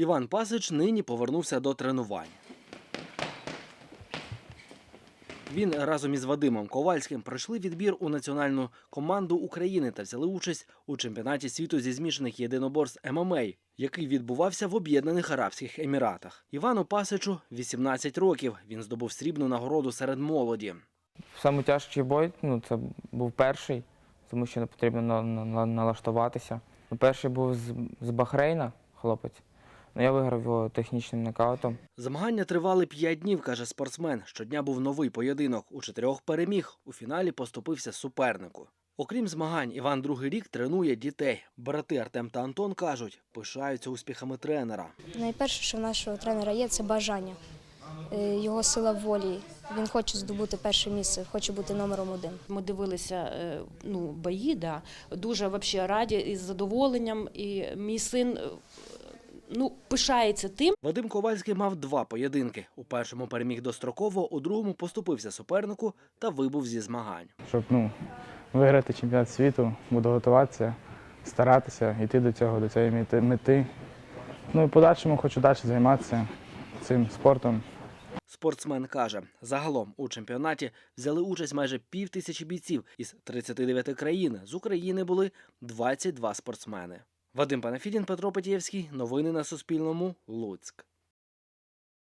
Іван Пасич нині повернувся до тренувань. Він разом із Вадимом Ковальським пройшли відбір у національну команду України та взяли участь у чемпіонаті світу зі змішаних єдиноборств ММА, який відбувався в Об'єднаних Арабських Еміратах. Івану Пасичу 18 років. Він здобув срібну нагороду серед молоді. Самий тяжкий бой ну, це був перший, тому що не потрібно на- на- на- налаштуватися. Перший був з Бахрейна, хлопець. Ну, я виграв його технічним нокаутом. Змагання тривали 5 днів, каже спортсмен. Щодня був новий поєдинок. У чотирьох переміг. У фіналі поступився супернику. Окрім змагань, Іван другий рік тренує дітей. Брати Артем та Антон кажуть, пишаються успіхами тренера. Найперше, що в нашого тренера є, це бажання, Е, його сила волі. Він хоче здобути перше місце, хоче бути номером один. Ми дивилися е, ну, бої, да, дуже вообще раді і з задоволенням. І мій син ну, пишається тим, Вадим Ковальський мав два поєдинки. У першому переміг достроково, у другому поступився супернику та вибув зі змагань. щоб ну, виграти чемпіонат світу, буду готуватися, старатися, йти до цього, до цієї мети-. Ну і в подальшому хочу далі займатися цим спортом. Спортсмен каже, загалом у чемпіонаті взяли участь майже пів тисячі бійців із 39 країн. З України були 22 спортсмени. Вадим Панафідін, Петро Петєвський. Новини на Суспільному. Луцьк.